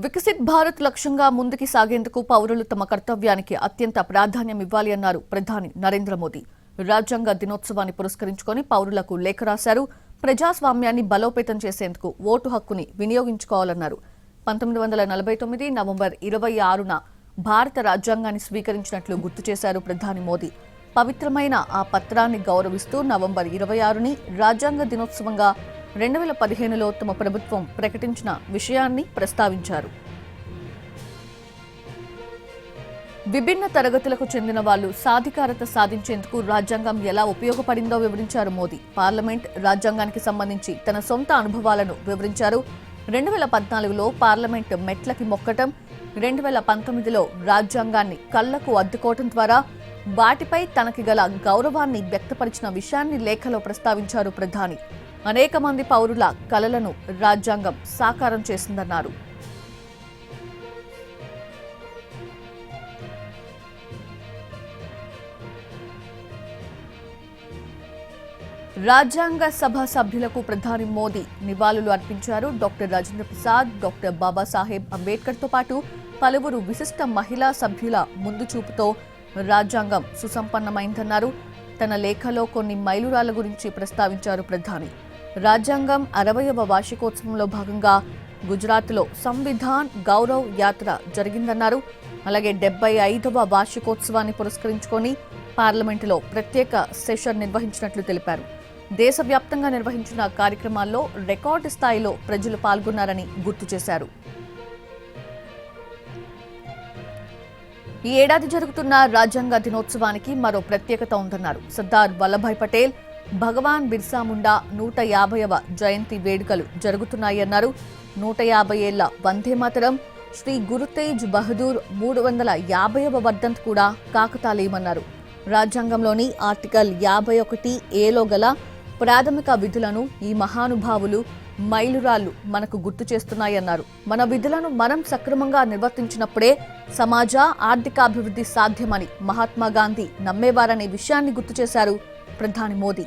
వికసిత్ భారత్ లక్ష్యంగా ముందుకు సాగేందుకు పౌరులు తమ కర్తవ్యానికి అత్యంత ప్రాధాన్యం ఇవ్వాలి అన్నారు ప్రధాని నరేంద్ర మోదీ. రాజ్యాంగ దినోత్సవాన్ని పురస్కరించుకొని పౌరులకు లేఖ రాశారు. ప్రజాస్వామ్యాన్ని బలోపేతం చేసేందుకు ఓటు హక్కుని వినియోగించుకోవాలన్నారు. పంతొమ్మిది వందల నలభై తొమ్మిది నవంబర్ ఇరవై ఆరున భారత రాజ్యాంగాన్ని స్వీకరించినట్లు గుర్తు చేశారు ప్రధాని మోదీ. పవిత్రమైన ఆ పత్రాన్ని గౌరవిస్తూ నవంబర్ ఇరవై ఆరుని రాజ్యాంగ దినోత్సవంగా రెండు వేల పదిహేనులో తమ ప్రభుత్వం ప్రకటించిన విషయాన్ని ప్రస్తావించారు. విభిన్న తరగతులకు చెందిన వాళ్ళు సాధికారత సాధించేందుకు రాజ్యాంగం ఎలా ఉపయోగపడిందో వివరించారు మోదీ. పార్లమెంట్ రాజ్యాంగానికి సంబంధించి తన సొంత అనుభవాలను వివరించారు. రెండు వేల పద్నాలుగులో పార్లమెంట్ మెట్లకి మొక్కటం రెండు వేల పంతొమ్మిదిలో రాజ్యాంగాన్ని కళ్ళకు అద్దుకోవటం ద్వారా వాటిపై తనకి గల గౌరవాన్ని వ్యక్తపరిచిన విషయాన్ని లేఖలో ప్రస్తావించారు ప్రధాని. అనేక మంది పౌరుల కలలను రాజ్యాంగం సాకారం చేసిందన్నారు. రాజ్యాంగ సభ సభ్యులకు ప్రధాని మోదీ నివాళులు అర్పించారు. డాక్టర్ రాజేంద్ర ప్రసాద్ డాక్టర్ బాబాసాహెబ్ అంబేద్కర్తో పాటు పలువురు విశిష్ట మహిళా సభ్యుల ముందు చూపుతో రాజ్యాంగం సుసంపన్నమైందన్నారు. తన లేఖలో కొన్ని మైలురాల గురించి ప్రస్తావించారు ప్రధాని. రాజ్యాంగం అరవయవ వార్షికోత్సవంలో భాగంగా గుజరాత్లో సంవిధాన్ గౌరవ్ యాత్ర జరిగిందన్నారు. అలాగే డెబ్బై ఐదవ వార్షికోత్సవాన్ని పురస్కరించుకొని పార్లమెంటులో ప్రత్యేక సెషన్ నిర్వహించినట్లు తెలిపారు. దేశవ్యాప్తంగా నిర్వహించిన కార్యక్రమాల్లో రికార్డు స్థాయిలో ప్రజలు పాల్గొన్నారని గుర్తు చేశారు. ఈ ఏడాది జరుగుతున్న రాజ్యాంగ దినోత్సవానికి మరో ప్రత్యేకత ఉందన్నారు. సర్దార్ వల్లభాయ్ పటేల్ భగవాన్ బిర్సా ముండా నూట యాభైవ జయంతి వేడుకలు జరుగుతున్నాయన్నారు. నూట యాభై ఏళ్ళ వందే మాతరం శ్రీ గురుతేజ్ బహదూర్ మూడు వందల యాభైవ వర్ధంత్ కూడా కాకతాళీయమన్నారు. రాజ్యాంగంలోని ఆర్టికల్ యాభై ఒకటి ఏలో గల ప్రాథమిక విధులను ఈ మహానుభావులు మైలురాళ్ళు మనకు గుర్తు చేస్తున్నాయన్నారు. మన విధులను మనం సక్రమంగా నిర్వర్తించినప్పుడే సమాజ ఆర్థికాభివృద్ధి సాధ్యమని మహాత్మా గాంధీ నమ్మేవారనే విషయాన్ని గుర్తు చేశారు ప్రధాని మోదీ